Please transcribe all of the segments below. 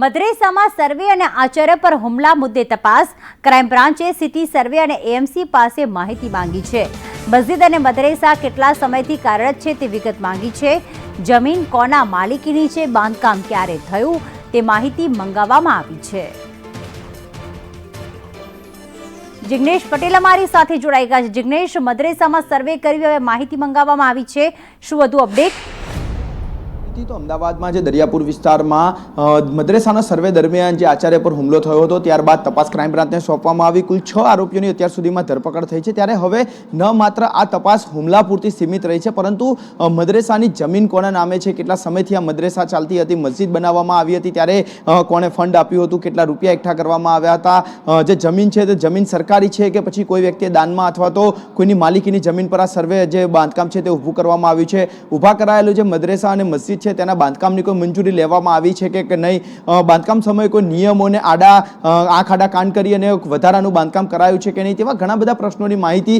મદ્રેસામાં સર્વે અને આચાર્ય પર હુમલા મુદ્દે તપાસ. ક્રાઇમ બ્રાન્ચે સિટી સર્વે અને એએમસી પાસે માહિતી માંગી છે. મસ્જિદ અને મદ્રેસા કેટલા સમયથી કાર્યરત છે તે વિગત માંગી છે. જમીન કોના માલિકીની છે, બાંધકામ ક્યારે થયું, તે માહિતી મંગાવવામાં આવી છે. જિગ્નેશ પટેલ અમારી સાથે જોડાઈ ગયા છે. જિગ્નેશ, મદ્રેસામાં સર્વે કરી હવે માહિતી મંગાવવામાં આવી છે. શું વધુ અપડેટ? થી તો અમદાવાદમાં જે દરિયાપુર વિસ્તારમાં મદ્રેસાના સર્વે દરમિયાન જે આચાર્ય પર હુમલો થયો હતો, ત્યારબાદ તપાસ ક્રાઇમ બ્રાન્ચને સોંપવામાં આવી. કુલ છ આરોપીઓની અત્યાર સુધીમાં ધરપકડ થઈ છે. ત્યારે હવે ન માત્ર આ તપાસ હુમલા પૂરતી સીમિત રહી છે, પરંતુ મદ્રેસાની જમીન કોના નામે છે, કેટલા સમયથી આ મદ્રેસા ચાલતી હતી, મસ્જિદ બનાવવામાં આવી હતી, ત્યારે કોણે ફંડ આપ્યું હતું, કેટલા રૂપિયા એકઠા કરવામાં આવ્યા હતા જે જમીન છે તે જમીન સરકારી છે કે પછી કોઈ વ્યક્તિએ દાનમાં અથવા તો કોઈની માલિકીની જમીન પર આ સર્વે જે બાંધકામ છે તે ઊભું કરવામાં આવ્યું છે. ઊભા કરાયેલું જે મદ્રેસા અને મસ્જિદ છે તેના બાંધકામની કોઈ મંજૂરી લેવામાં આવી છે કે નહીં? બાંધકામ સમયે કોઈ નિયમોને આડા આંખ આડા કાન કરી અને વધારાનું બાંધકામ કરાયું છે કે નહીં તેવા ઘણા બધા પ્રશ્નોની માહિતી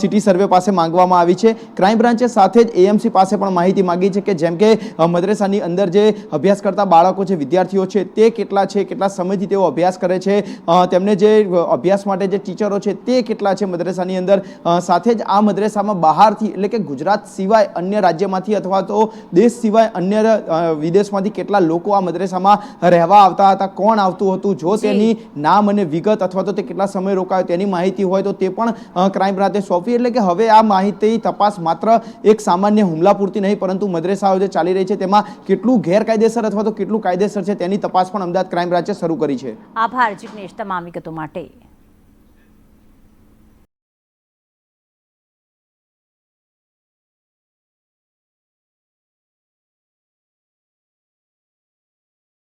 સિટી સર્વે પાસે માંગવામાં આવી છે. ક્રાઇમ બ્રાન્ચે સાથે જ એએમસી પાસે પણ માહિતી માંગી છે કે, જેમ કે મદ્રેસાની અંદર જે અભ્યાસ કરતા બાળકો છે, વિદ્યાર્થીઓ છે, તે કેટલા છે, કેટલા સમયથી તેઓ અભ્યાસ કરે છે તેમને જે અભ્યાસ માટે જે ટીચરો છે, તે કેટલા છે મદ્રેસાની અંદર? સાથે જ આ મદ્રેસામાં બહારથી, એટલે કે ગુજરાત સિવાય અન્ય રાજ્યમાંથી અથવા તો દેશ સિવાય અન્ય અ, વિદેશમાંથી કેટલા લોકો આ મદ્રેસામાં રહેવા આવતા હતા કોણ આવતું હતું જો. તેની નામ અને વિગત અથવા તો તે કેટલા સમય રોકાયો તેની માહિતી હોય તો તે પણ ક્રાઇમ બ્રાન્ચે સોંપી. એટલે કે હવે આ માહિતી તપાસ માત્ર એક સામાન્ય હુમલા પૂરતી નહીં પરંતુ મદ્રેસાઓ જે ચાલી રહી છે તેમાં કેટલું ગેરકાયદેસર અથવા તો કેટલું કાયદેસર છે તેની તપાસ પણ અમદાવાદ ક્રાઇમ બ્રાન્ચે શરૂ કરી છે. આભાર જિગ્નેશ તમામ વિગતો માટે.